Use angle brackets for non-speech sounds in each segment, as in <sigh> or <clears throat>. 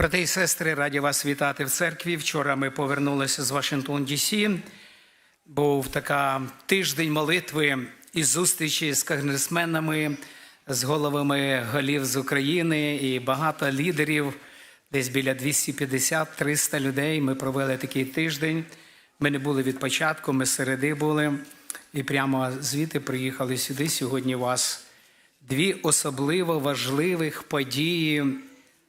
Брати і сестри, раді вас вітати в церкві. Вчора ми повернулися з Вашингтон Дісі. Був така тиждень молитви і зустрічі з конгресменами, з головами голів з України і багато лідерів. Десь біля 250-300 людей. Ми провели такий тиждень. Ми не були від початку, ми середи були. І прямо звідти приїхали сюди. Сьогодні у вас дві особливо важливих події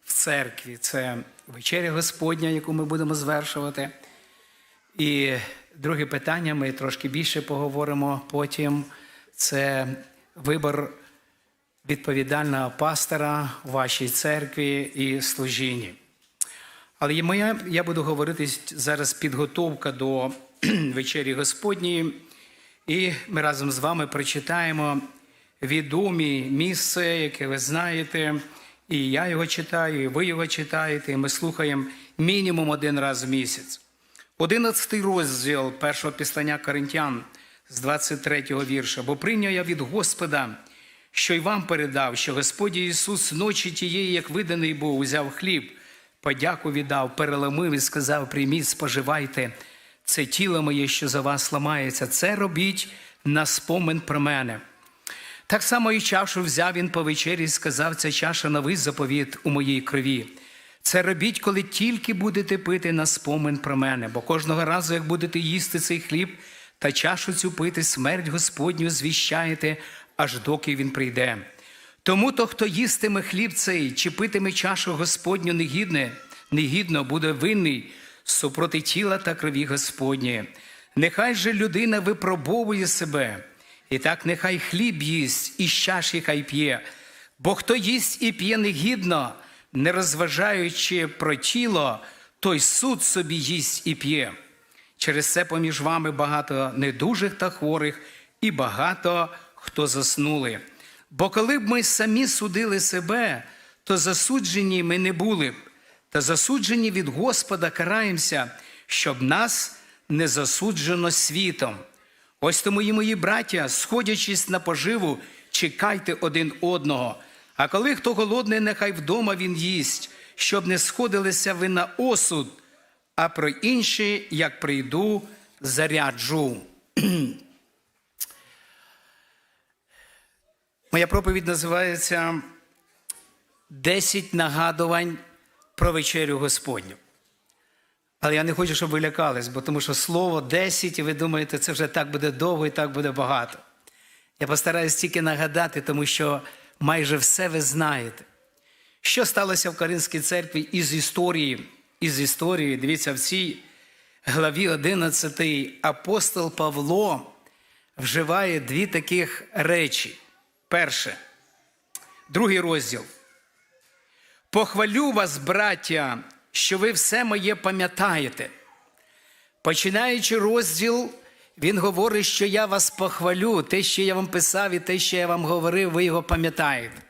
в церкві. Це вечеря Господня, яку ми будемо звершувати. І друге питання, ми трошки більше поговоримо потім. Це вибор відповідального пастора в вашій церкві і служінні. Але моя, я буду говорити зараз підготовка до <clears throat> вечері Господньої, і ми разом з вами прочитаємо відомі місце, яке ви знаєте, і я його читаю, і ви його читаєте, і ми слухаємо мінімум один раз в місяць. Одинадцятий розділ першого післання Коринтян з 23 вірша. Бо прийняв я від Господа, що й вам передав, що Господь Ісус ночі тієї, як виданий був, узяв хліб, подяку віддав, переломив і сказав: Прийміть, споживайте, це тіло моє, що за вас ламається, це робіть на спомин про мене. Так само і чашу взяв він по вечері і сказав, ця чаша новий заповіт у моїй крові. Це робіть, коли тільки будете пити на спомин про мене, бо кожного разу, як будете їсти цей хліб та чашу цю пити, смерть Господню звіщаєте, аж доки він прийде. Тому то, хто їстиме хліб цей чи питиме чашу Господню негідне, негідно буде винний супроти тіла та крові Господнє. Нехай же людина випробовує себе, і так нехай хліб їсть, і з чаші хай п'є. Бо хто їсть і п'є негідно, не розважаючи про тіло, той суд собі їсть і п'є. Через це поміж вами багато недужих та хворих, і багато хто заснули. Бо коли б ми самі судили себе, то засуджені ми не були б, та засуджені від Господа караємося, щоб нас не засуджено світом. Ось тому і мої браття, сходячись на поживу, чекайте один одного. А коли хто голодний, нехай вдома він їсть, щоб не сходилися ви на осуд, а про інші, як прийду, заряджу. <clears throat> Моя проповідь називається «Десять нагадувань про вечерю Господню. Але я не хочу, щоб ви лякались, бо тому що слово 10, і ви думаєте, це вже так буде довго і так буде багато. Я постараюсь тільки нагадати, тому що майже все ви знаєте. Що сталося в Каринській церкві із історії? Із історії, дивіться, в цій главі 11 апостол Павло вживає дві таких речі. Перше, другий розділ. Похвалю вас, браття, що ви все моє пам'ятаєте. Починаючи розділ, він говорить, що я вас похвалю, те, що я вам писав, і те, що я вам говорив, ви його пам'ятаєте.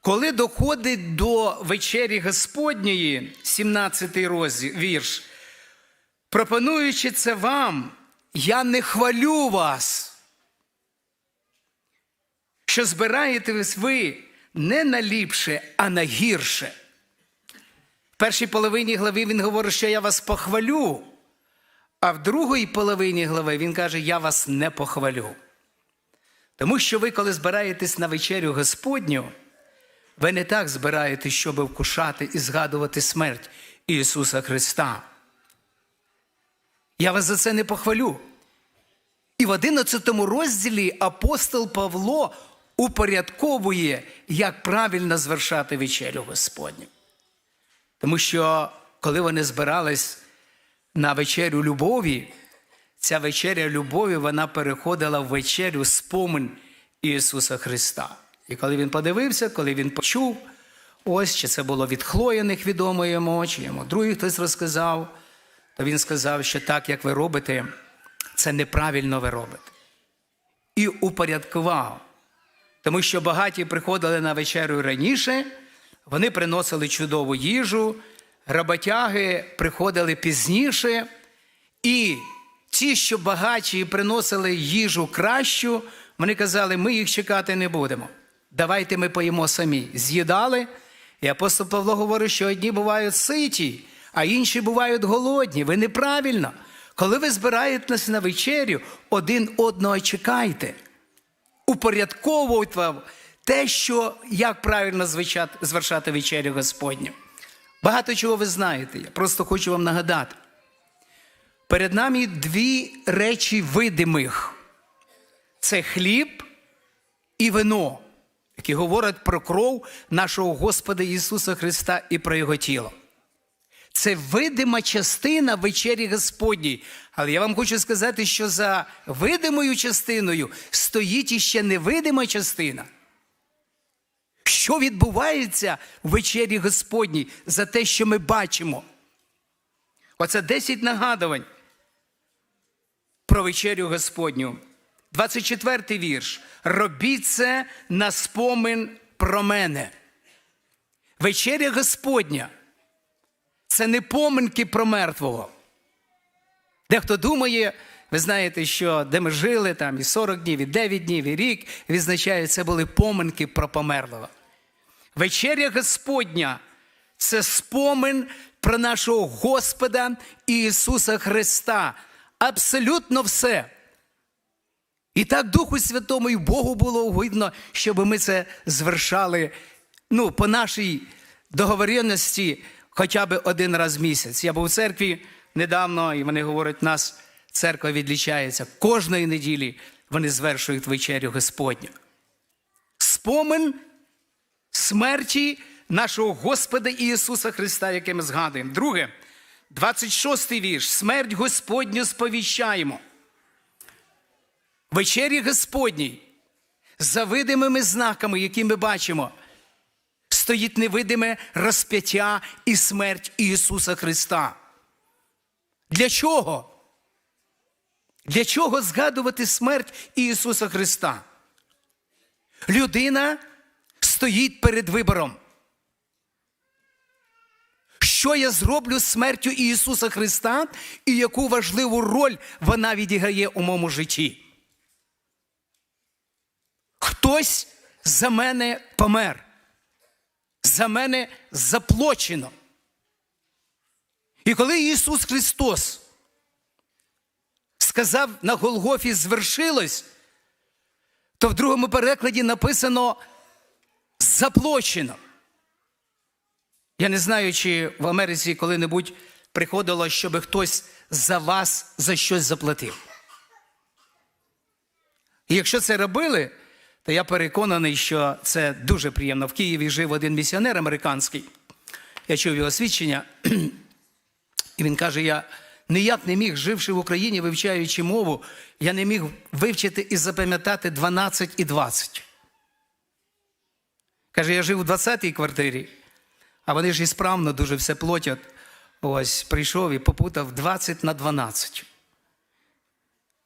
Коли доходить до вечері Господньої, 17 розділ, вірш, пропонуючи це вам, я не хвалю вас, що збираєтесь ви не на ліпше, а на гірше. В першій половині глави він говорить, що я вас похвалю, а в другій половині глави він каже, я вас не похвалю. Тому що ви, коли збираєтесь на вечерю Господню, ви не так збираєтесь, щоб вкушати і згадувати смерть Ісуса Христа. Я вас за це не похвалю. І в 11 розділі апостол Павло упорядковує, як правильно звершати вечерю Господню. Тому що, коли вони збирались на вечерю любові, ця вечеря любові вона переходила в вечерю спомин Ісуса Христа. І коли він подивився, коли він почув, ось чи це було від Хлоєних відомо йому, чи йому другий хтось розказав, то він сказав, що так, як ви робите, це неправильно ви робите. І упорядкував. Тому що багаті приходили на вечерю раніше, вони приносили чудову їжу, роботяги приходили пізніше, і ті, що багаті приносили їжу кращу, вони казали, ми їх чекати не будемо. Давайте ми поїмо самі. З'їдали І апостол Павло говорить, що одні бувають ситі, а інші бувають голодні. Ви неправильно. Коли ви збираєтесь на вечерю, один одного чекайте. Упорядковуйте те, що як правильно звершати вечерю Господню. Багато чого ви знаєте. Я просто хочу вам нагадати. Перед нами дві речі видимих: це хліб і вино, які говорять про кров нашого Господа Ісуса Христа і про Його тіло. Це видима частина вечері Господній. Але я вам хочу сказати, що за видимою частиною стоїть іще невидима частина. Що відбувається в вечері Господній за те, що ми бачимо? Оце 10 нагадувань про вечерю Господню. 24 вірш. Робіть це на спомин про мене. Вечеря Господня це не поминки про мертвого. Дехто думає, ви знаєте, що де ми жили, там і 40 днів, і 9 днів, і рік відзначають, це були поминки про померлого. Вечеря Господня це спомин про нашого Господа Ісуса Христа. Абсолютно все. І так Духу Святому і Богу було видно, щоб ми це звершали ну, по нашій договоренності хоча б один раз в місяць. Я був у церкві недавно, і вони говорять, нас церква відлічається. Кожної неділі вони звершують вечерю Господню. Спомин смерті нашого Господа Ісуса Христа, яке ми згадуємо. Друге, 26 вірш. Смерть Господню сповіщаємо. Вечері Господній, за видимими знаками, які ми бачимо, стоїть невидиме розп'яття і смерть Ісуса Христа. Для чого? Для чого згадувати смерть Ісуса Христа? Людина стоїть перед вибором. Що я зроблю з смертю Ісуса Христа і яку важливу роль вона відіграє у моєму житті? Хтось за мене помер, за мене заплачено. І коли Ісус Христос сказав на Голгофі звершилось, то в другому перекладі написано заплачено. Я не знаю, чи в Америці коли-небудь приходило, щоб хтось за вас за щось заплатив. І якщо це робили, то я переконаний, що це дуже приємно. В Києві жив один місіонер американський. Я чув його свідчення, і він каже: я ніяк не міг, живши в Україні, вивчаючи мову, я не міг вивчити і запам'ятати 12 і 20. Каже, я жив у 20-й квартирі, а вони ж і справно дуже все платять. Ось прийшов і попутав 20 на 12.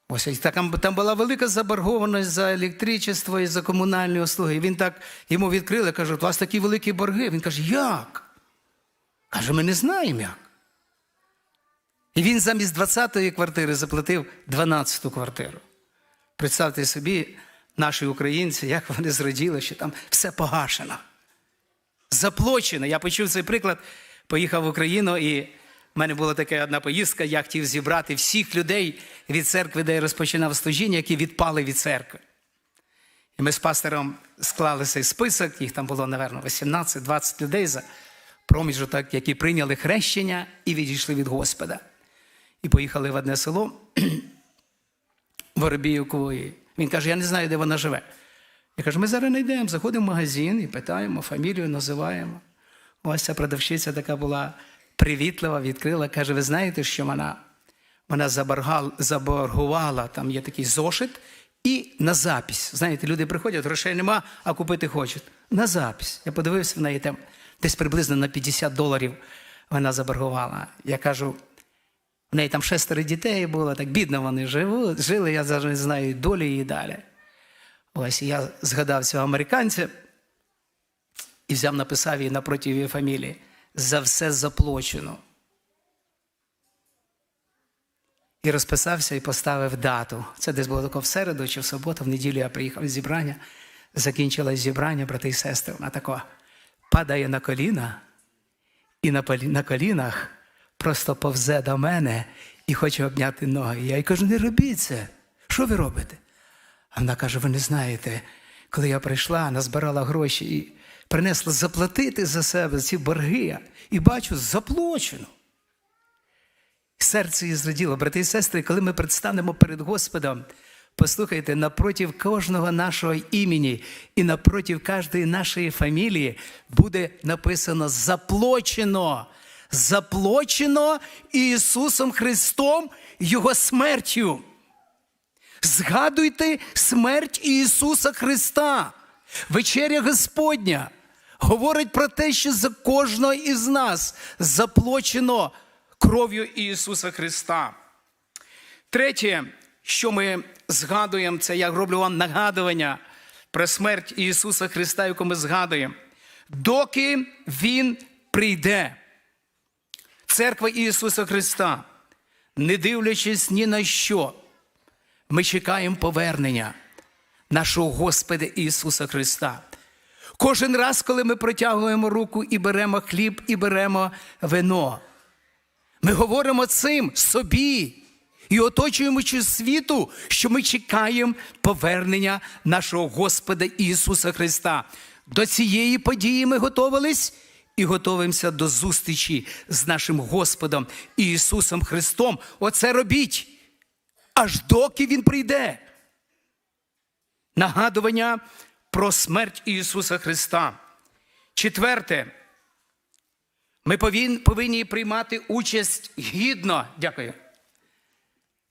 Ось і там, там була велика заборгованість за електричество і за комунальні услуги. І він так йому відкрили, каже, у вас такі великі борги. Він каже, як? Каже, ми не знаємо як. І він замість 20-ї квартири заплатив 12-ту квартиру. Представте собі, наші українці, як вони зраділи, що там все погашено. Заплачено. Я почув цей приклад, поїхав в Україну, і в мене була така одна поїздка, я хотів зібрати всіх людей від церкви, де я розпочинав служіння, які відпали від церкви. І ми з пастором склали цей список, їх там було, напевно, 18-20 людей за проміжок, які прийняли хрещення і відійшли від Господа. І поїхали в одне село <clears throat> Воробіївку. І він каже: Я не знаю, де вона живе. Я кажу, ми зараз не йдемо, заходимо в магазин і питаємо, фамілію називаємо. Ось ця продавщиця така була привітлива, відкрила, каже: ви знаєте, що вона вона заборгувала, там є такий зошит, і на запись. Знаєте, люди приходять, грошей нема, а купити хочуть. На запись. Я подивився в неї там десь приблизно на 50 доларів вона заборгувала. Я кажу, в неї там шестеро дітей було, так бідно вони живуть, жили, я не знаю долі її далі. Ось я згадав цього американця і взяв, написав її напроти її фамілії. За все заплачено. І розписався і поставив дату. Це десь було тако в середу чи в суботу, в неділю я приїхав з зібрання, закінчилось зібрання, брати і сестри, на тако падає на коліна і на колінах просто повзе до мене і хоче обняти ноги. Я їй кажу, не робіть це. Що ви робите? А вона каже: ви не знаєте, коли я прийшла, назбирала гроші і принесла заплатити за себе ці борги, і бачу, заплачено. Серце її зраділо, брати і сестри, коли ми предстанемо перед Господом, послухайте, напротив кожного нашого імені і напротив кожної нашої фамілії буде написано заплачено. Заплачено Ісусом Христом Його смертю. Згадуйте смерть Ісуса Христа. Вечеря Господня говорить про те, що за кожного із нас заплачено кров'ю Ісуса Христа. Третє, що ми згадуємо, це я роблю вам нагадування про смерть Ісуса Христа, яку ми згадуємо. Доки Він прийде, церква Ісуса Христа, не дивлячись ні на що, ми чекаємо повернення нашого Господа Ісуса Христа. Кожен раз, коли ми протягуємо руку і беремо хліб, і беремо вино, ми говоримо цим собі і оточуючи світу, що ми чекаємо повернення нашого Господа Ісуса Христа. До цієї події ми готовились і готуємося до зустрічі з нашим Господом Ісусом Христом. Оце робіть, аж доки Він прийде. Нагадування про смерть Ісуса Христа. Четверте. Ми повин- повинні приймати участь гідно, дякую,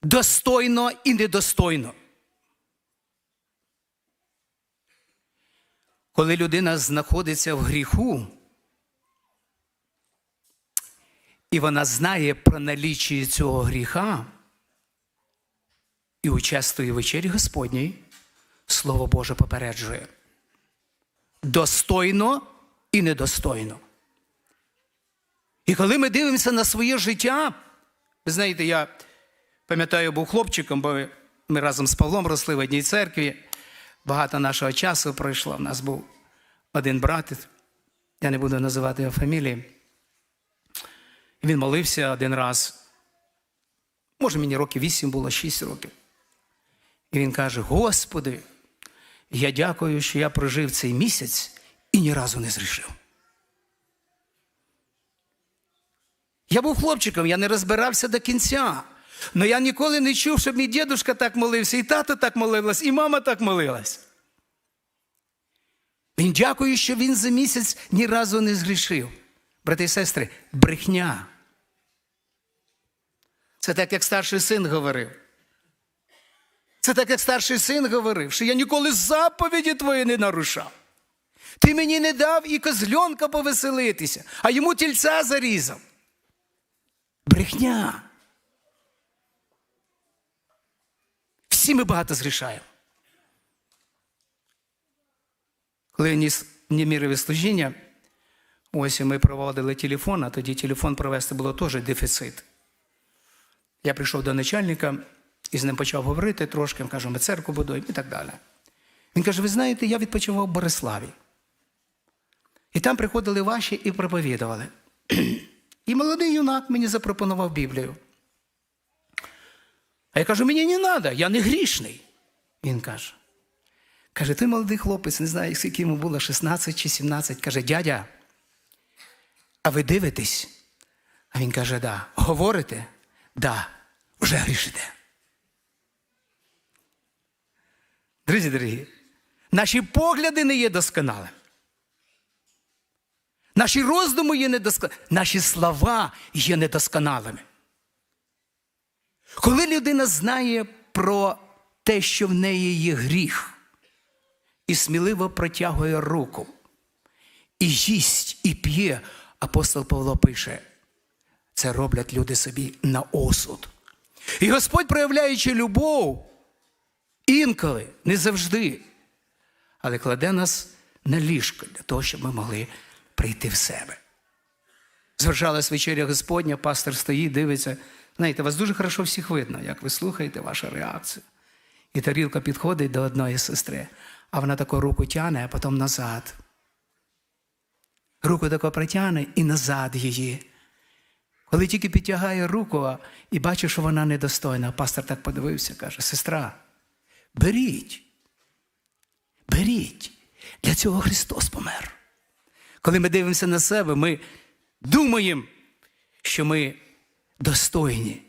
достойно і недостойно. Коли людина знаходиться в гріху, і вона знає про налічі цього гріха, і участвує в вечері Господній, Слово Боже попереджує. Достойно і недостойно. І коли ми дивимося на своє життя, ви знаєте, я пам'ятаю, був хлопчиком, бо ми разом з Павлом росли в одній церкві. Багато нашого часу пройшло. У нас був один брат, я не буду називати його фамілії. Він молився один раз. Може, мені років вісім було, шість років. І він каже: Господи, я дякую, що я прожив цей місяць і ні разу не зрішив. Я був хлопчиком, я не розбирався до кінця. Але я ніколи не чув, щоб мій дідушка так молився, і тато так молився, і мама так молилась. Він дякує, що він за місяць ні разу не згрішив. Брати і сестри, брехня. Це так, як старший син говорив. Це так, як старший син говорив, що я ніколи заповіді твої не нарушав. Ти мені не дав і козльонка повеселитися, а йому тільця зарізав. Брехня. Всі ми багато згрішаємо. Коли я ніс немірове служіння, ось ми проводили телефон, а тоді телефон провести було теж дефіцит. Я прийшов до начальника і з ним почав говорити трошки, кажу, ми церкву будуємо і так далі. Він каже: ви знаєте, я відпочивав в Бориславі. І там приходили ваші і проповідували. <clears throat> І молодий юнак мені запропонував Біблію. А я кажу, мені не треба, я не грішний. Він каже. Каже, ти молодий хлопець, не знаю, скільки йому було, 16 чи 17. Каже, дядя, а ви дивитесь? А він каже, да. Говорите? Да, вже грішите. Друзі дорогі, наші погляди не є досконалими. Наші роздуми є недосконалими, наші слова є недосконалими. Коли людина знає про те, що в неї є гріх, і сміливо протягує руку, і їсть, і п'є, апостол Павло пише, це роблять люди собі на осуд. І Господь, проявляючи любов, інколи, не завжди, але кладе нас на ліжко для того, щоб ми могли прийти в себе. Звершалась вечеря Господня, пастор стоїть, дивиться. Знаєте, вас дуже хорошо всіх видно, як ви слухаєте, ваша реакція. І тарілка підходить до одної сестри, а вона таку руку тягне, а потім назад. Руку тако протягне і назад її. Коли тільки підтягає руку і бачить, що вона недостойна, пастор так подивився, каже: сестра, беріть, беріть. Для цього Христос помер. Коли ми дивимося на себе, ми думаємо, що ми достойні.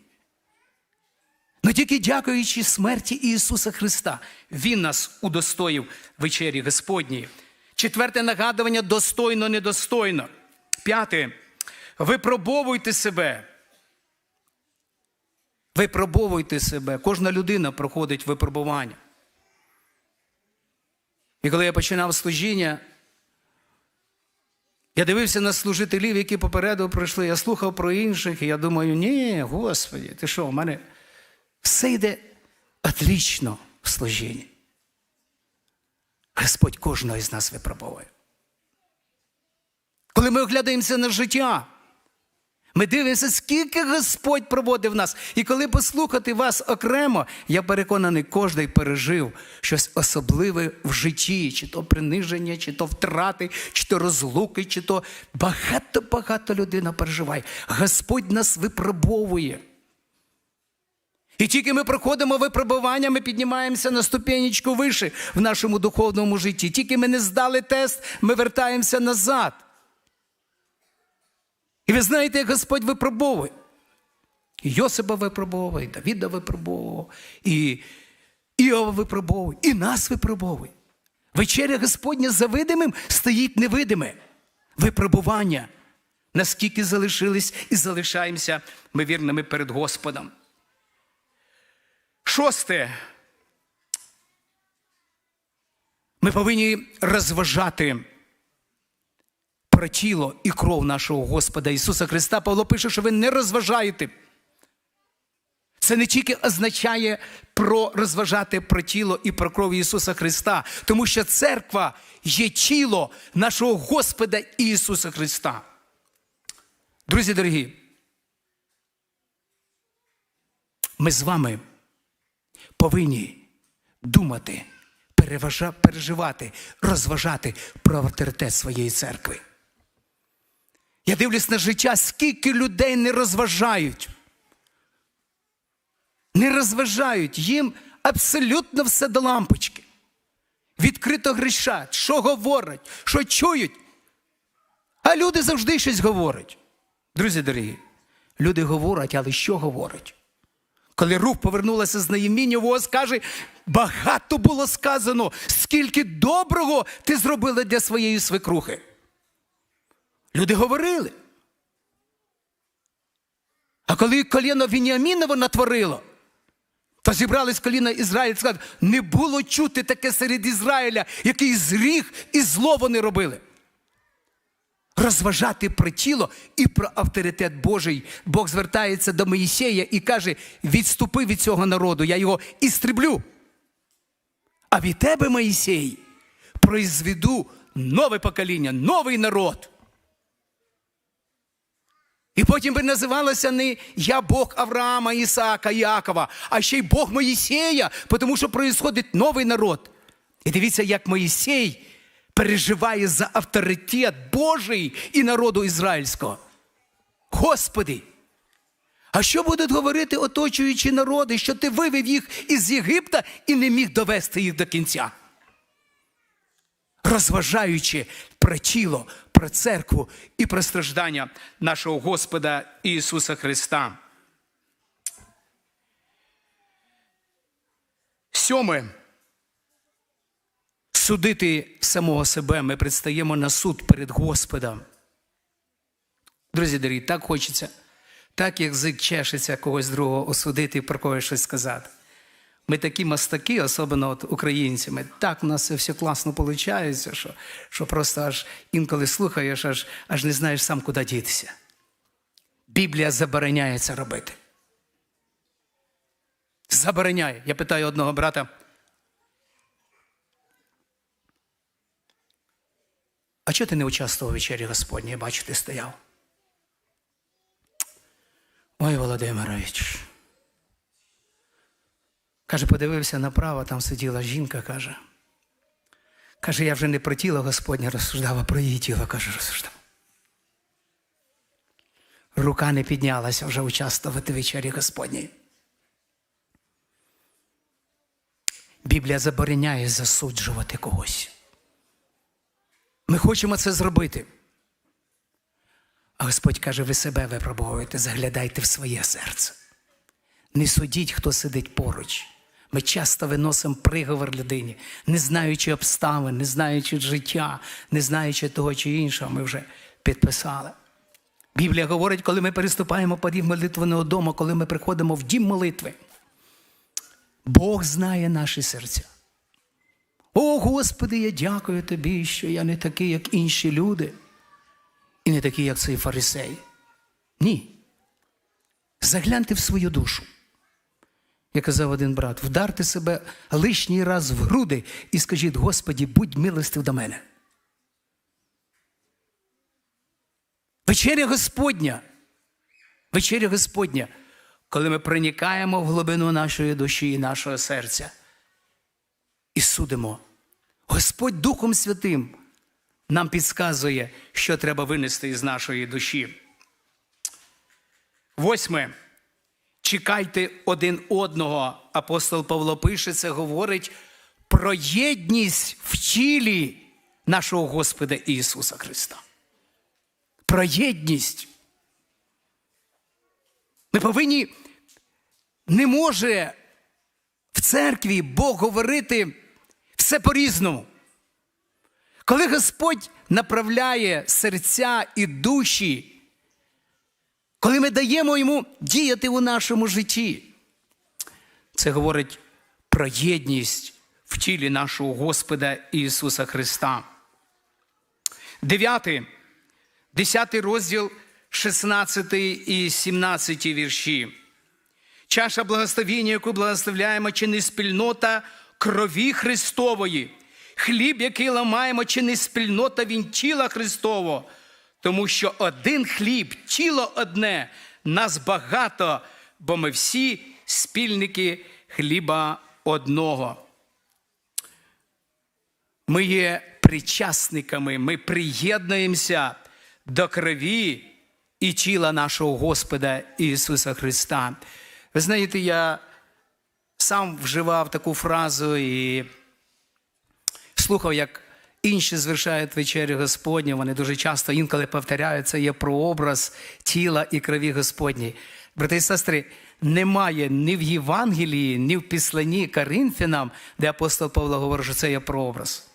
Ну тільки дякуючи смерті Ісуса Христа, Він нас удостоїв вечері Господньої. Четверте нагадування достойно, недостойно. П'яте. Випробовуйте себе. Випробовуйте себе. Кожна людина проходить випробування. І коли я починав служіння, я дивився на служителів, які попереду пройшли. Я слухав про інших, і я думаю, ні, Господі, ти що, у мене все йде отлично в служінні. Господь кожного із нас випробовує. Коли ми оглядаємося на життя, ми дивимося, скільки Господь проводив нас. І коли послухати вас окремо, я переконаний, кожен пережив щось особливе в житті, чи то приниження, чи то втрати, чи то розлуки, чи то багато-багато людина переживає. Господь нас випробовує. І тільки ми проходимо випробування, ми піднімаємося на ступенечку вище в нашому духовному житті. Тільки ми не здали тест, ми вертаємося назад. І ви знаєте, як Господь випробовує. І Йосипа випробовує, і Давіда випробовував, і Іова випробовує, і нас випробовує. Вечеря Господня за видимим стоїть невидиме. Випробування. Наскільки залишились і залишаємося ми вірними перед Господом. Шосте. Ми повинні розважати про тіло і кров нашого Господа Ісуса Христа. Павло пише, що ви не розважаєте. Це не тільки означає про розважати про тіло і про кров Ісуса Христа, тому що церква є тіло нашого Господа Ісуса Христа. Друзі дорогі, ми з вами повинні думати, переживати, розважати про авторитет своєї церкви. Я дивлюсь на життя, скільки людей не розважають. Не розважають, їм абсолютно все до лампочки. Відкрито грішать, що говорять, що чують. А люди завжди щось говорять. Друзі дорогі, люди говорять, але що говорять? Коли рух повернулася з Наєміння, Воз каже, багато було сказано, скільки доброго ти зробила для своєї свекрухи. Люди говорили. А коли коліно Вініаміново натворило, то зібрались коліна Ізраїль і сказали, не було чути таке серед Ізраїля, який зріг і зло вони робили. Розважати про тіло і про авторитет Божий. Бог звертається до Моїсея і каже: відступи від цього народу, я його істреблю. А від тебе, Моїсей, произведу нове покоління, новий народ. І потім би називалося не я Бог Авраама, Ісаака, Якова, а ще й Бог Моїсея, тому що проїсходить новий народ. І дивіться, як Моїсей переживає за авторитет Божий і народу ізраїльського. Господи! А що будуть говорити оточуючі народи, що ти вивів їх із Єгипта і не міг довести їх до кінця? Розважаючи про тіло, про церкву і про страждання нашого Господа Ісуса Христа. Сьоме. Судити самого себе ми предстаємо на суд перед Господом. Друзі дорогі, так хочеться, так язик чешеться когось другого осудити і про когось щось сказати. Ми такі мастаки, особливо от українці, ми так у нас все класно виходить, що, що просто аж інколи слухаєш, аж, аж не знаєш сам, куди дітися. Біблія забороняє це робити. Забороняє. Я питаю одного брата. А чого ти не участвував у вечері Господній? Бачу, ти стояв. Ой, Володимирович. Каже, подивився направо, там сиділа жінка, каже. Каже, я вже не про тіло Господнє розсуждав, а про її тіло, каже, розсуждав. рука не піднялася вже участвувати в вечері Господній. Біблія забороняє засуджувати когось. Ми хочемо це зробити. А Господь каже, ви себе випробовуєте, заглядайте в своє серце. Не судіть, хто сидить поруч. Ми часто виносимо приговор людині, не знаючи обставин, не знаючи життя, не знаючи того чи іншого, ми вже підписали. Біблія говорить, коли ми переступаємо поріг молитвеного дому, коли ми приходимо в дім молитви. Бог знає наші серця. О, Господи, я дякую тобі, що я не такий, як інші люди, і не такий, як цей фарисей. Ні. Загляньте в свою душу. Як казав один брат, вдарте себе лишній раз в груди і скажіть, Господі, будь милостив до мене. Вечеря Господня. Вечеря Господня, коли ми проникаємо в глибину нашої душі і нашого серця і судимо. Господь Духом Святим нам підказує, що треба винести із нашої душі. Восьме. Чекайте один одного. Апостол Павло пише, це говорить про єдність в тілі нашого Господа Ісуса Христа. Про єдність. Ми повинні не може в церкві Бог говорити все по-різному. Коли Господь направляє серця і душі, коли ми даємо йому діяти у нашому житті, це говорить про єдність в тілі нашого Господа Ісуса Христа. Дев'ятий, десятий розділ, 16 і 17 вірші. Чаша благословіння, яку благословляємо, чи не спільнота крові Христової, хліб, який ламаємо, чи не спільнота він тіла Христового, тому що один хліб, тіло одне, нас багато, бо ми всі спільники хліба одного. Ми є причасниками, ми приєднуємося до крові і тіла нашого Господа Ісуса Христа. Ви знаєте, я сам вживав таку фразу і слухав, як інші звершають вечерю Господню. Вони дуже часто інколи повторяють, це є прообраз тіла і крові Господній. Брати і сестри, немає ні в Євангелії, ні в післанні Коринфянам, де апостол Павло говорить, що це є прообраз.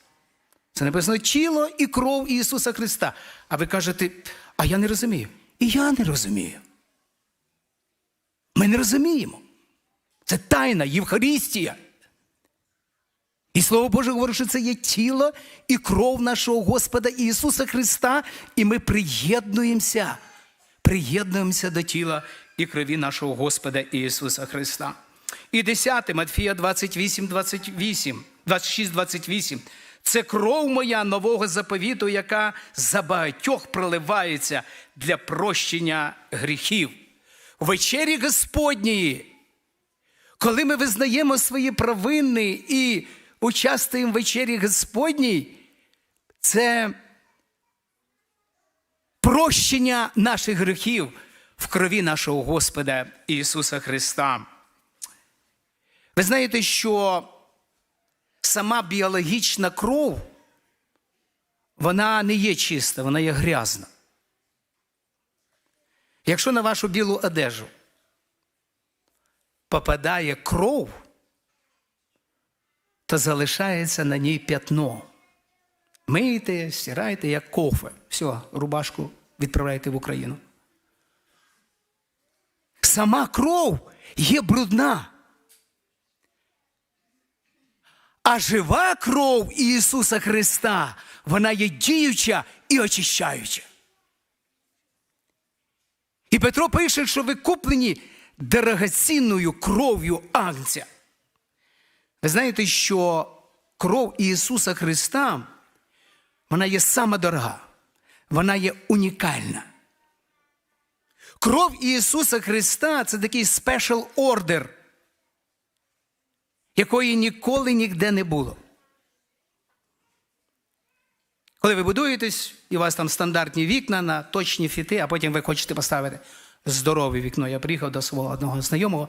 Це написано тіло і кров Ісуса Христа. А ви кажете, а я не розумію. І я не розумію. Ми не розуміємо. Це тайна Євхаристія. І Слово Боже говорить, що це є тіло і кров нашого Господа Ісуса Христа, і ми приєднуємося, приєднуємося до тіла і крові нашого Господа Ісуса Христа. І 10 Матфія 28, 28, 26, 28. Це кров моя нового заповіту, яка за багатьох проливається для прощення гріхів. У вечері Господньої, коли ми визнаємо свої провини і участвуємо в вечері Господній, це прощення наших гріхів в крові нашого Господа Ісуса Христа. Ви знаєте, що сама біологічна кров, вона не є чиста, вона є грязна. Якщо на вашу білу одежу попадає кров, то залишається на ній п'ятно. Мийте, стирайте, як кофе. Все, рубашку відправляйте в Україну. Сама кров є брудна. А жива кров Ісуса Христа, вона є діюча і очищаюча. І Петро пише, що ви куплені дорогоцінною кров'ю Агнця. Ви знаєте, що кров Ісуса Христа, вона є сама дорога, вона є унікальна. Кров Ісуса Христа це такий спешл ордер, якої ніколи ніде не було. Коли ви будуєтесь, і у вас там стандартні вікна на точні фіти, а потім ви хочете поставити здорове вікно. Я приїхав до свого одного знайомого.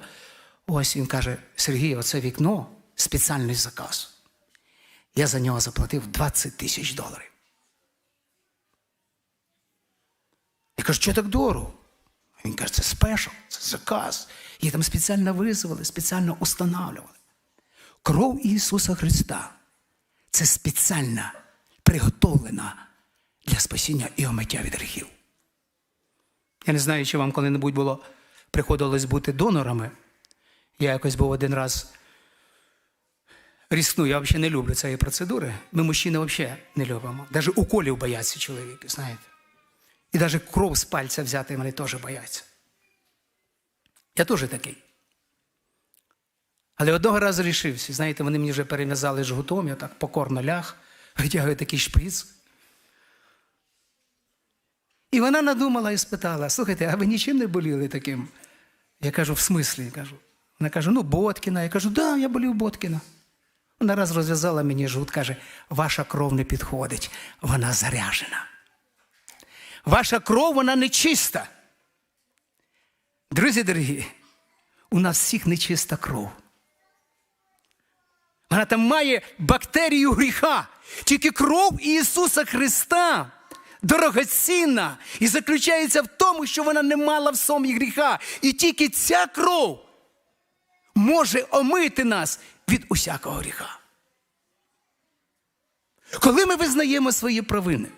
Ось він каже: Сергій, оце вікно спеціальний заказ. Я за нього заплатив 20 тисяч доларів. Я кажу, що так дорого? Він каже, це спешл, це заказ. Їх там спеціально визвали, спеціально устанавливали. Кров Ісуса Христа це спеціальна, приготовлена для спасіння і омиття від гріхів. Я не знаю, чи вам коли-небудь було приходилось бути донорами. Я якось був один раз різкну, я взагалі не люблю цієї процедури. Ми мужчини взагалі не любимо. Навіть уколів бояться чоловіки, знаєте. І навіть кров з пальця взяти вони теж бояться. Я теж такий. Але одного разу рішився. Знаєте, вони мені вже перев'язали жгутом, я так покорно ляг, <laughs> витягую такий шприц. І вона надумала і спитала: слухайте, а ви нічим не боліли таким? Я кажу, в смислі? Я кажу. Вона каже, ну, Боткіна. Я кажу, да, я болів Боткіна. Вона раз розв'язала мені жгут, каже, ваша кров не підходить, вона заряжена. Ваша кров, вона нечиста. Друзі дорогі, у нас всіх нечиста кров. Вона там має бактерію гріха. Тільки кров Ісуса Христа дорогоцінна і заключається в тому, що вона не мала в собі гріха. І тільки ця кров може омити нас від усякого гріха. Коли ми визнаємо свої провини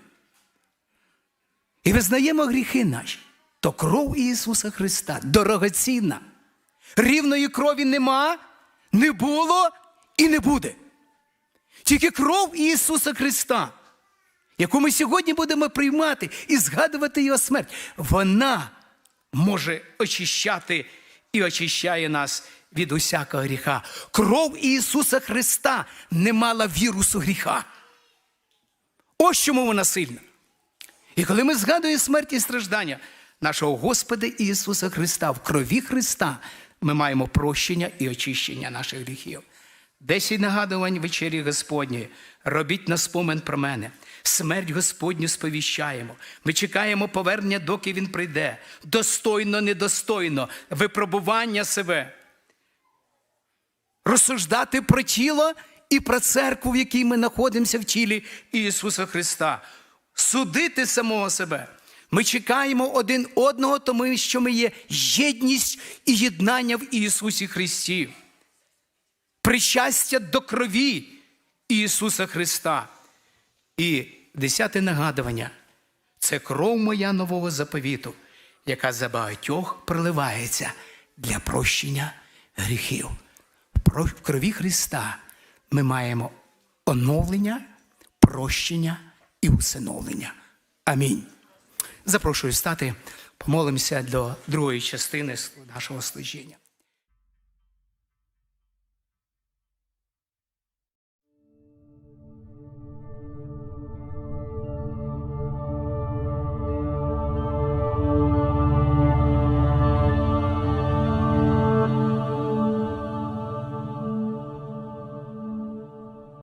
і визнаємо гріхи наші, то кров Ісуса Христа дорогоцінна. Рівної крові нема, не було і не буде. Тільки кров Ісуса Христа, яку ми сьогодні будемо приймати і згадувати Його смерть, вона може очищати і очищає нас від усякого гріха. Кров Ісуса Христа не мала вірусу гріха. Ось чому вона сильна. І коли ми згадуємо смерть і страждання нашого Господа Ісуса Христа, в крові Христа ми маємо прощення і очищення наших гріхів. Десять нагадувань вечері Господньої. Робіть на спомин про мене. Смерть Господню сповіщаємо. Ми чекаємо повернення, доки Він прийде. Достойно, недостойно, випробування себе. Розсуждати про тіло і про церкву, в якій ми знаходимося в тілі Ісуса Христа. Судити самого себе. Ми чекаємо один одного, тому що ми є єдність і єднання в Ісусі Христі. Причастя до крові Ісуса Христа. І десяте нагадування це кров моя нового заповіту, яка за багатьох проливається для прощення гріхів. В крові Христа ми маємо оновлення, прощення і усиновлення. Амінь. Запрошую стати, помолимося до другої частини нашого служіння.